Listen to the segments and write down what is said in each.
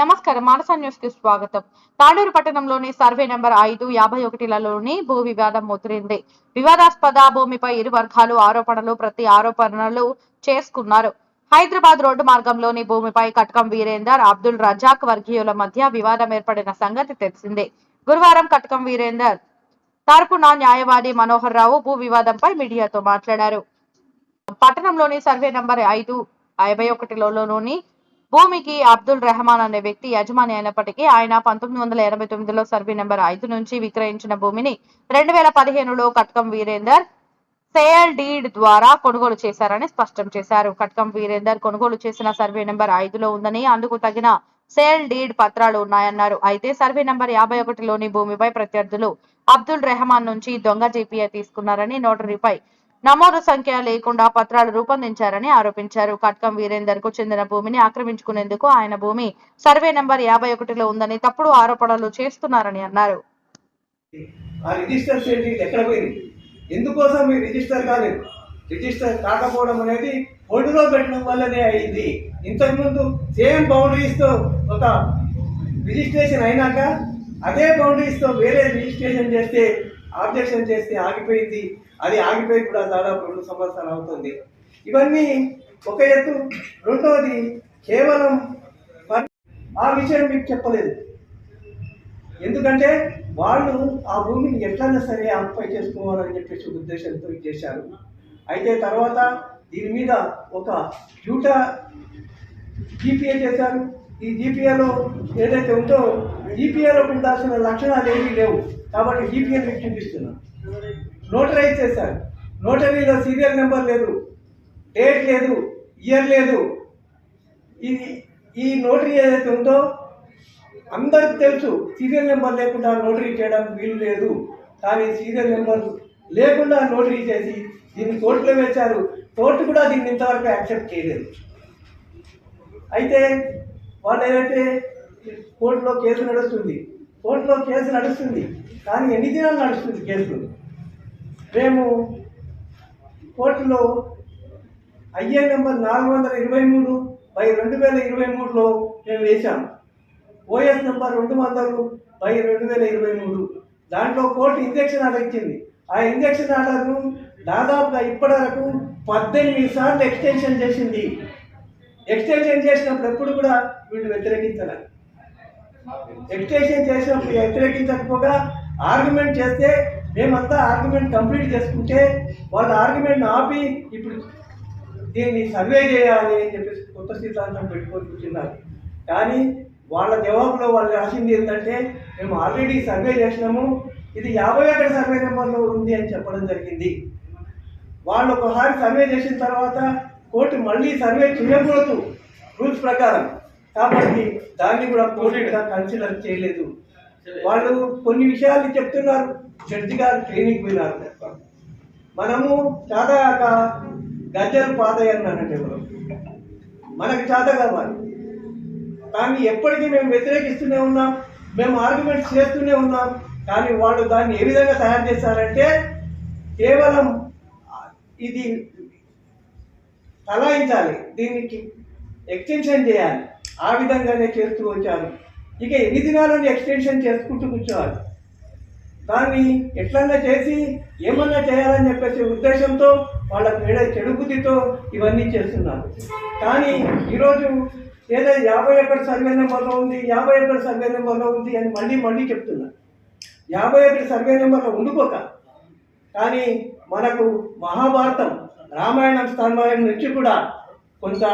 నమస్కారం. మానసా న్యూస్కి స్వాగతం. తాడూరు పట్టణంలోని సర్వే నెంబర్ ఐదు యాభై ఒకటిలలోని భూ వివాదం ముదిరింది వివాదాస్పద భూమిపై ఇరు వర్గాలు ఆరోపణలు ప్రతి ఆరోపణలు చేసుకున్నారు. హైదరాబాద్ రోడ్డు మార్గంలోని భూమిపై కటకం వీరేందర్ అబ్దుల్ రజాక్ వర్గీయుల మధ్య వివాదం ఏర్పడిన సంగతి తెలిసిందే. గురువారం కటకం వీరేందర్ తరపున న్యాయవాది మనోహర్ రావు భూ వివాదంపై మీడియాతో మాట్లాడారు. పట్టణంలోని సర్వే నంబర్ ఐదు యాభై ఒకటిలోని భూమికి అబ్దుల్ రెహమాన్ అనే వ్యక్తి యజమాని అయినప్పటికీ ఆయన పంతొమ్మిది వందల ఎనభై తొమ్మిదిలో సర్వే నెంబర్ ఐదు నుంచి విక్రయించిన భూమిని రెండు వేల పదిహేనులో కట్కం వీరేందర్ సేల్ డీడ్ ద్వారా కొనుగోలు చేశారని స్పష్టం చేశారు. కట్కం వీరేందర్ కొనుగోలు చేసిన సర్వే నెంబర్ ఐదులో ఉందని అందుకు తగిన సేల్ డీడ్ పత్రాలు ఉన్నాయన్నారు. అయితే సర్వే నెంబర్ యాభై ఒకటిలోని భూమిపై ప్రత్యర్థులు అబ్దుల్ రెహమాన్ నుంచి దొంగ జీపీఏ తీసుకున్నారని నోటరీపై నమోదు సంఖ్య లేకుండా పత్రాలు రూపొందించారని ఆరోపించారు. కట్కం వీరేందర్కు చెందిన భూమిని ఆక్రమించుకునేందుకు ఆయన భూమి సర్వే నెంబర్ యాభై ఒకటిలో ఉందని తప్పుడు ఆరోపణలు చేస్తున్నారని అన్నారు. ఎందుకోసం మీ రిజిస్టర్ కాలేదు రిజిస్టర్ కాకపోవడం అనేది ఒడిలో పెట్టడం వల్లనే అయింది. ఇంతకుముందు సేమ్ బౌండరీస్తో ఒక రిజిస్ట్రేషన్ అయినాక అదే బౌండరీస్తో వేరే రిజిస్ట్రేషన్ చేస్తే ఆబ్జెక్షన్ చేస్తే ఆగిపోయింది. అది ఆగిపోయి కూడా దాదాపు రెండు సంవత్సరాలు అవుతుంది. ఇవన్నీ ఒక ఎత్తు. రెండవది కేవలం ఆ విషయం మీకు చెప్పలేదు. ఎందుకంటే వాళ్ళు ఆ భూమిని ఎట్లయినా సరే ఆక్యుపై చేసుకోవాలని చెప్పేసి ఉద్దేశంతో చేశారు. అయితే తర్వాత దీని మీద ఒక జూటా జీపీఏ చేశారు. ఈ జీపీఏలో ఏదైతే ఉందో జీపీఏలో ఉండాల్సిన లక్షణాలు ఏమీ లేవు. కాబట్టి జీపీఏ మీకు చూపిస్తున్నాను. నోటరైజ్ చేశారు. నోటరీలో సీరియల్ నెంబర్ లేదు డేట్ లేదు ఇయర్ లేదు. ఇది ఈ నోటరీ ఏదైతే ఉందో అందరికి తెలుసు సీరియల్ నెంబర్ లేకుండా నోటరీ చేయడానికి వీలు లేదు. కానీ సీరియల్ నెంబర్ లేకుండా నోటరీ చేసి దీన్ని కోర్టులో వేశారు. కోర్టు కూడా దీన్ని ఇంతవరకు యాక్సెప్ట్ చేయలేదు. అయితే వాళ్ళు ఏదైతే కోర్టులో కేసు నడుస్తుంది కోర్టులో కేసు నడుస్తుంది కానీ ఎన్ని దినాలు నడుస్తుంది కేసులు? మేము కోర్టులో ఐఏ నెంబర్ నాలుగు వందల ఇరవై మూడు బై రెండు వేల ఇరవై మూడులో మేము వేశాం. ఓఎస్ నెంబర్ రెండు వందలు బై రెండు వేల ఇరవై మూడు. దాంట్లో కోర్టు ఇంజక్షన్ ఆర్డర్ ఇచ్చింది. ఆ ఇంజక్షన్ ఆర్డర్ను దాదాపుగా ఇప్పటి వరకు పద్దెనిమిది సార్లు ఎక్స్టెన్షన్ చేసింది. ఎక్స్టెన్షన్ చేసినప్పుడు ఎప్పుడు కూడా వీళ్ళు వ్యతిరేకించాలి. ఎక్స్టెన్షన్ చేసినప్పుడు వ్యతిరేకించకపోగా ఆర్గ్యుమెంట్ చేస్తే మేమంతా ఆర్గ్యుమెంట్ కంప్లీట్ చేసుకుంటే వాళ్ళ ఆర్గ్యుమెంట్ ఆపి ఇప్పుడు దీన్ని సర్వే చేయాలి అని చెప్పేసి కొత్త సిద్ధాంతం పెట్టుకొని కూర్చున్నారు. కానీ వాళ్ళ జవాబులో వాళ్ళు రాసింది ఏంటంటే మేము ఆల్రెడీ సర్వే చేసినాము ఇది యాభై ఒకటి సర్వే నెంబర్లో ఉంది అని చెప్పడం జరిగింది. వాళ్ళు ఒకసారి సర్వే చేసిన తర్వాత కోర్టు మళ్ళీ సర్వే చేయకూడదు రూల్స్ ప్రకారం. కాబట్టి దాన్ని కూడా కోర్టుగా కన్సిడర్ చేయలేదు. వాళ్ళు కొన్ని విషయాలు చెప్తున్నారు. జడ్జి గారు ట్రైనింగ్ పోయినారు మనము చేతగాక గజ్జలు పాతయ్యన్నట్టు ఎవరు? మనకు చేత కావాలి కానీ ఎప్పటికీ మేము వ్యతిరేకిస్తూనే ఉన్నాం మేము ఆర్గ్యుమెంట్స్ చేస్తూనే ఉన్నాం కానీ వాళ్ళు దాన్ని ఏ విధంగా తయారు చేశారంటే కేవలం ఇది తలాయించాలి దీనికి ఎక్స్టెన్షన్ చేయాలి. ఆ విధంగానే చేస్తూ వచ్చారు. ఇక ఎన్ని దినాలని ఎక్స్టెన్షన్ చేసుకుంటూ కూర్చోవాలి? దాన్ని ఎట్లన్నా చేసి ఏమన్నా చేయాలని చెప్పేసి ఉద్దేశంతో వాళ్ళ పేడ చెడు బుద్ధితో ఇవన్నీ చేస్తున్నారు. కానీ ఈరోజు ఏదో యాభై ఒకటి సర్వే నెంబర్లో ఉంది యాభై ఒకటి సర్వే నెంబర్లో ఉంది అని మళ్ళీ మళ్ళీ చెప్తున్నా యాభై ఒకటి సర్వే నెంబర్లో ఉండిపోక. కానీ మనకు మహాభారతం రామాయణం స్థానం నుంచి కూడా కొంత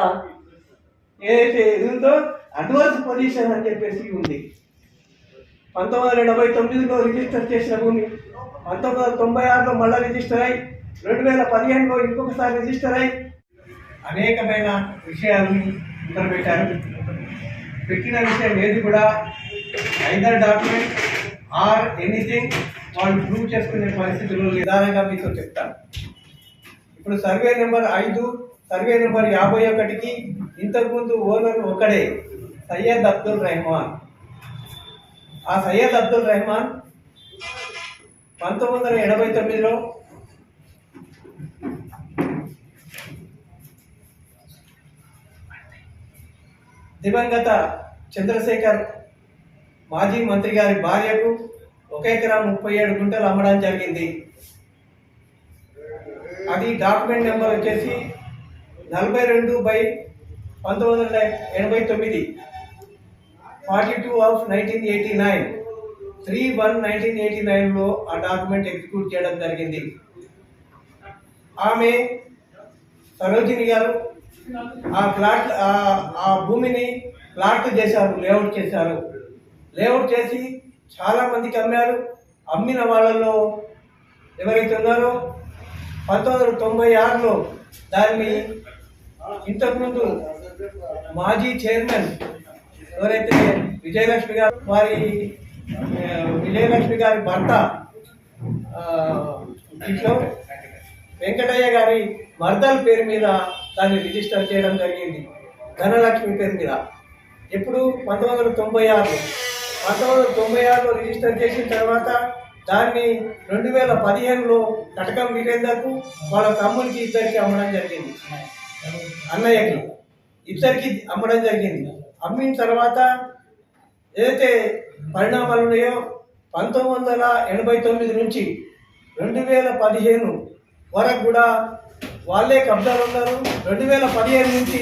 ఏదైతే ఇది ఉందో అడ్వాన్స్ పొజిషన్ అని చెప్పేసి ఉంది. పంతొమ్మిది వందల డెబ్బై తొమ్మిదిలో రిజిస్టర్ చేసిన భూమి పంతొమ్మిది వందల తొంభై ఆరులో మళ్ళీ రిజిస్టర్ అయి రెండు వేల పదిహేనులో ఇంకొకసారి రిజిస్టర్ అయి అనేకమైన విషయాలని ఇక్కడ పెట్టారు. పెట్టిన విషయం ఏది కూడా ఐదర్ డాక్యుమెంట్ ఆర్ ఎనీథింగ్ వాళ్ళు ప్రూవ్ చేసుకునే పరిస్థితులు నిదానంగా మీతో చెప్తాను. ఇప్పుడు సర్వే నెంబర్ ఐదు సర్వే నెంబర్ యాభై ఒకటికి ఇంతకుముందు ఓనర్ ఒకడే సయ్యద్ అబ్దుల్ రెహమాన్. ఆ సయ్యద్ అబ్దుల్ రెహమాన్ పంతొమ్మిది వందల ఎనభై తొమ్మిదిలో దివంగత చంద్రశేఖర్ మాజీ మంత్రి గారి భార్యకు ఒక ఎకరా ముప్పై ఏడు గుంటలు అమ్మడం జరిగింది. అది డాక్యుమెంట్ నెంబర్ వచ్చేసి నలభై రెండు బై పంతొమ్మిది వందల ఎనభై తొమ్మిది. Forty two of nineteen eighty nine. Three one nineteen eighty నైన్లో ఆ డాక్యుమెంట్ ఎగ్జిక్యూట్ చేయడం జరిగింది. ఆమె సరోజిని గారు ఆ ప్లాట్ ఆ- భూమిని ప్లాట్ చేశారు లేఅవుట్ చేశారు. లేఅవుట్ చేసి చాలా మందికి అమ్మారు. అమ్మిన వాళ్ళలో ఎవరైతే ఉన్నారో పంతొమ్మిది వందల తొంభై ఆరులో దాన్ని ఇంతకుముందు మాజీ చైర్మన్ ఎవరైతే విజయలక్ష్మి గారు వారి విజయలక్ష్మి గారి భర్త ఆ, వెంకటయ్య గారి భర్తల పేరు మీద దాన్ని రిజిస్టర్ చేయడం జరిగింది. ధనలక్ష్మి పేరు మీద. ఎప్పుడు? పంతొమ్మిది వందల తొంభై ఆరులో. పంతొమ్మిది వందల తొంభై ఆరులో రిజిస్టర్ చేసిన తర్వాత దాన్ని రెండు వేల పదిహేనులో కటకం వీరేందర్కు వాళ్ళ తమ్మునికి ఇద్దరికి అమ్మడం జరిగింది. అన్నయ్యకి ఇద్దరికి అమ్మడం జరిగింది. అమ్మిన తర్వాత ఏదైతే పరిణామాలు ఉన్నాయో పంతొమ్మిది వందల ఎనభై తొమ్మిది నుంచి రెండు వేల పదిహేను వరకు కూడా వాళ్ళే కబ్జాలు ఉన్నారు. రెండు వేల పదిహేను నుంచి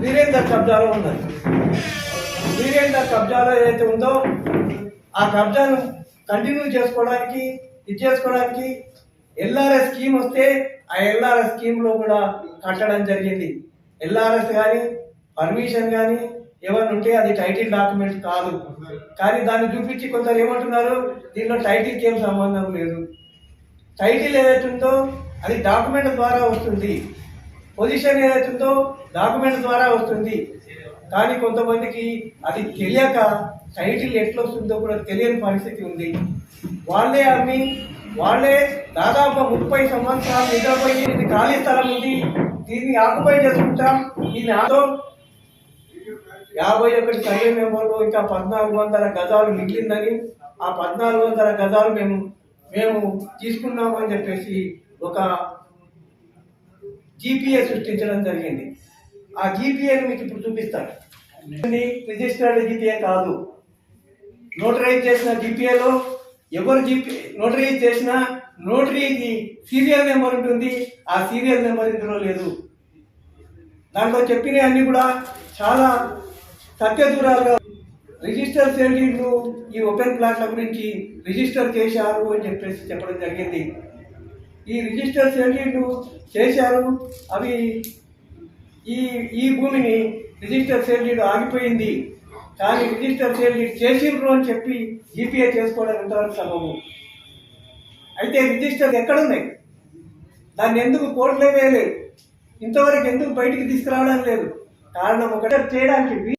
వీరేందర్ కబ్జాలో ఉన్నారు. వీరేందర్ కబ్జాలో ఏదైతే ఉందో ఆ కబ్జాను కంటిన్యూ చేసుకోవడానికి ఇది చేసుకోవడానికి ఎల్ఆర్ఎస్ స్కీమ్ వస్తే ఆ ఎల్ఆర్ఎస్ స్కీమ్లో కూడా కట్టడం జరిగింది. ఎల్ఆర్ఎస్ కానీ పర్మిషన్ కానీ ఏమన్నా ఉంటే అది టైటిల్ డాక్యుమెంట్ కాదు. కానీ దాన్ని చూపించి కొందరు ఏమంటున్నారు దీనిలో టైటిల్కి ఏం సంబంధం లేదు. టైటిల్ ఏదైతే అది డాక్యుమెంట్ ద్వారా వస్తుంది. పొజిషన్ ఏదైతే డాక్యుమెంట్ ద్వారా వస్తుంది. కానీ కొంతమందికి అది తెలియక టైటిల్ ఎట్లా వస్తుందో కూడా తెలియని పరిస్థితి ఉంది. వాళ్ళే అమ్మి వాళ్ళే దాదాపు ముప్పై సంవత్సరాలు నిద్రపోయి ఇది ఖాళీ స్థలం ఉంది. దీన్ని ఆకుపై చేసుకుంటాం. దీన్ని ఆదో యాభై ఒకటి సర్వే మెంబర్లో ఇంకా పద్నాలుగు వందల గజాలు మిగిలిందని ఆ పద్నాలుగు వందల గజాలు మేము మేము తీసుకున్నామని చెప్పేసి ఒక జీపీఏ సృష్టించడం జరిగింది. ఆ జీపీఏని మీకు ఇప్పుడు చూపిస్తాను. రిజిస్టర్డ్ జీపీఏ కాదు. నోటరైజ్ చేసిన జీపీఏలో ఎవరు జీపీ నోటరైజ్ చేసినా నోటరీకి సీరియల్ నెంబర్ ఉంటుంది ఆ సీరియల్ నెంబర్ ఇందులో లేదు. దాంట్లో చెప్పినవి అన్ని కూడా చాలా సత్యదూరాలుగా రిజిస్టర్ సేల్డీలు ఈ ఓపెన్ ప్లాట్ల గురించి రిజిస్టర్ చేశారు అని చెప్పేసి చెప్పడం జరిగింది. ఈ రిజిస్టర్ సేల్డీలు చేశారు. అవి ఈ ఈ భూమిని రిజిస్టర్ సేల్డీలు ఆగిపోయింది. కానీ రిజిస్టర్ సేల్డీలు చేసిండ్రు అని చెప్పి జీపీఏ చేసుకోవడం ఎంతవరకు సబబు? అయితే రిజిస్టర్ ఎక్కడున్నాయి? దాన్ని ఎందుకు కోర్టులో వేయలేదు? ఇంతవరకు ఎందుకు బయటికి తీసుకురావడం లేదు? కారణం ఒకటే చేయడానికి